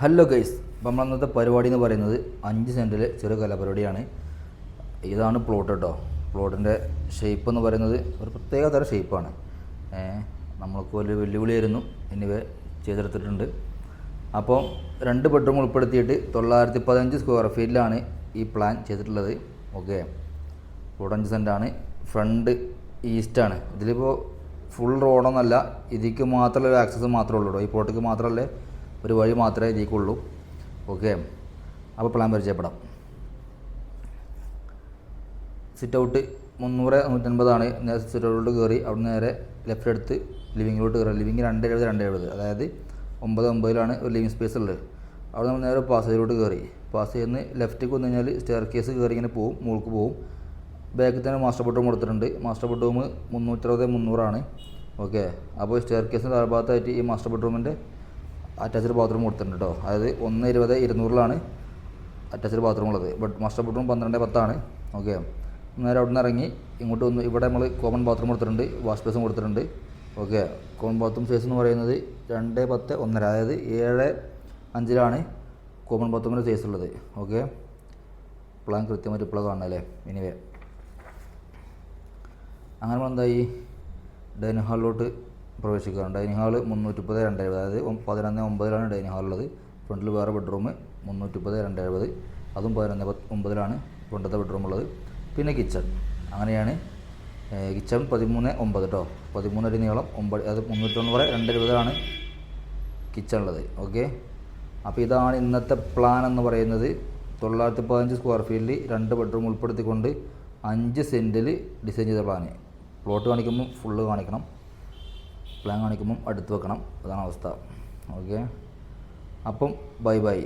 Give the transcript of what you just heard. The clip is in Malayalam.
ഹലോ ഗൈസ് നമ്മൾ അന്നത്തെ പരിപാടി എന്ന് പറയുന്നത് അഞ്ച് സെന്റിൽ ചെറിയ കലാപരിപാടിയാണ്. ഇതാണ് പ്ലോട്ട് കേട്ടോ പ്ലോട്ടിന്റെ ഷേപ്പ് എന്ന് പറയുന്നത് ഒരു പ്രത്യേക തരം ഷേപ്പാണ് നമ്മൾക്ക് വലിയ വെല്ലുവിളിയായിരുന്നു. എന്നിവ ചെയ്തെടുത്തിട്ടുണ്ട്. അപ്പോൾ രണ്ട് ബെഡ്റൂം ഉൾപ്പെടുത്തിയിട്ട് തൊള്ളായിരത്തി പതിനഞ്ച് സ്ക്വയർ ഫീറ്റിലാണ് ഈ പ്ലാൻ ചെയ്തിട്ടുള്ളത്. ഓക്കെ പ്ലോട്ട് അഞ്ച് സെന്റാണ് ഫ്രണ്ട് ഈസ്റ്റാണ് ഇതിലിപ്പോൾ ഫുൾ റോഡൊന്നല്ല ഇതിക്ക് മാത്രമല്ല ഒരു ആക്സസ് മാത്രമേ ഉള്ളൂ ഈ പ്ലോട്ടിക്ക് മാത്രമല്ലേ ഒരു വഴി മാത്രമേ ഇതിക്കുള്ളൂ ഓക്കെ അപ്പോൾ പ്ലാൻ പരിചയപ്പെടാം. സിറ്റ് ഔട്ട് മുന്നൂറ് നൂറ്റൻപതാണ് സിറ്റ് ഔട്ടിലോട്ട് കയറി അവിടെ നേരെ ലെഫ്റ്റ് എടുത്ത് ലിവിങ്ങിലോട്ട് കയറി ലിവിങ് രണ്ട് എഴുപത് രണ്ട് എഴുപത്. അതായത് ഒമ്പത് ഒമ്പതിലാണ് ഒരു ലിവിങ് സ്പേസ് ഉള്ളത്. അവിടെ നമ്മൾ നേരെ പാസേജിലോട്ട് കയറി പാസേജിൽ ലെഫ്റ്റിലേക്ക് വന്നു കഴിഞ്ഞാൽ സ്റ്റെയർ കേസ് കയറി ഇങ്ങനെ പോവും. മുകൾക്ക് പോവും. ബാക്കിൽ തന്നെ മാസ്റ്റർ ബെഡ്റൂം കൊടുത്തിട്ടുണ്ട്. മാസ്റ്റർ ബെഡ്റൂം മുന്നൂറ്ററുപത് മുന്നൂറാണ്. ഓക്കെ അപ്പോൾ സ്റ്റെയർ കേസിന്റെ താഴ്ഭാഗത്തായിട്ട് ഈ മാസ്റ്റർ ബെഡ്റൂമിന്റെ അറ്റാച്ച്ഡ് ബാത്റൂം കൊടുത്തിട്ടുണ്ട് കേട്ടോ അതായത് ഒന്ന് ഇരുപത് ഇരുന്നൂറിലാണ് അറ്റാച്ച്ഡ് ബാത്റൂം ഉള്ളത്. ബട്ട് മാസ്റ്റർ ബെഡ്റൂം പന്ത്രണ്ട് പത്താണ്. ഓക്കെ നേരെ അവിടെ നിന്ന് ഇറങ്ങി ഇങ്ങോട്ട് വന്ന് ഇവിടെ നമ്മൾ കോമൺ ബാത്റൂം കൊടുത്തിട്ടുണ്ട് വാഷ് ബേസും കൊടുത്തിട്ടുണ്ട്. ഓക്കെ കോമൺ ബാത്റൂം സൈസ് എന്ന് പറയുന്നത് രണ്ട് പത്ത് ഒന്നര. അതായത് ഏഴ് അഞ്ചിലാണ് കോമൺ ബാത്റൂമിന്റെ സൈസ് ഉള്ളത്. ഓക്കെ പ്ലാൻ കൃത്യമായിട്ട് ഇപ്പോൾ അല്ലേ? എനിവേ അങ്ങനെ നമ്മൾ എന്തായി ഡൈനിങ് ഹാളിലോട്ട് പ്രവേശിക്കുകയാണ് ഡൈനിങ് ഹാൾ മുന്നൂറ്റിപ്പത് രണ്ട് എഴുപത് അതായത് പതിനൊന്ന് ഒമ്പതിലാണ് ഡൈനിങ് ഹാൾ ഉള്ളത്. ഫ്രണ്ടിൽ വേറെ ബെഡ്റൂം മുന്നൂറ്റിപ്പത് രണ്ട് എഴുപത് അതും പതിനൊന്ന് ഒമ്പതിലാണ് ഫ്രണ്ടത്തെ ബെഡ്റൂം ഉള്ളത്. പിന്നെ കിച്ചൺ. അങ്ങനെയാണ് കിച്ചൺ പതിമൂന്ന് ഒമ്പത് കേട്ടോ പതിമൂന്ന് അടി നീളം ഒമ്പത് അത് മുന്നൂറ്റൊമ്പത് രണ്ട് എഴുപതാണ് കിച്ചൺ ഉള്ളത്. ഓക്കെ? അപ്പോൾ ഇതാണ് ഇന്നത്തെ പ്ലാൻ എന്ന് പറയുന്നത്. തൊള്ളായിരത്തി പതിനഞ്ച് സ്ക്വയർ ഫീറ്റിൽ രണ്ട് ബെഡ്റൂം ഉൾപ്പെടുത്തിക്കൊണ്ട് അഞ്ച് സെന്റിൽ ഡിസൈൻ ചെയ്ത പ്ലാന്. പ്ലോട്ട് കാണിക്കുമ്പോൾ ഫുള്ള് കാണിക്കണം. പ്ലാൻ കാണിക്കുമ്പം അടുത്ത് വെക്കണം. അതാണ് അവസ്ഥ. ഓക്കെ അപ്പം ബൈ ബൈ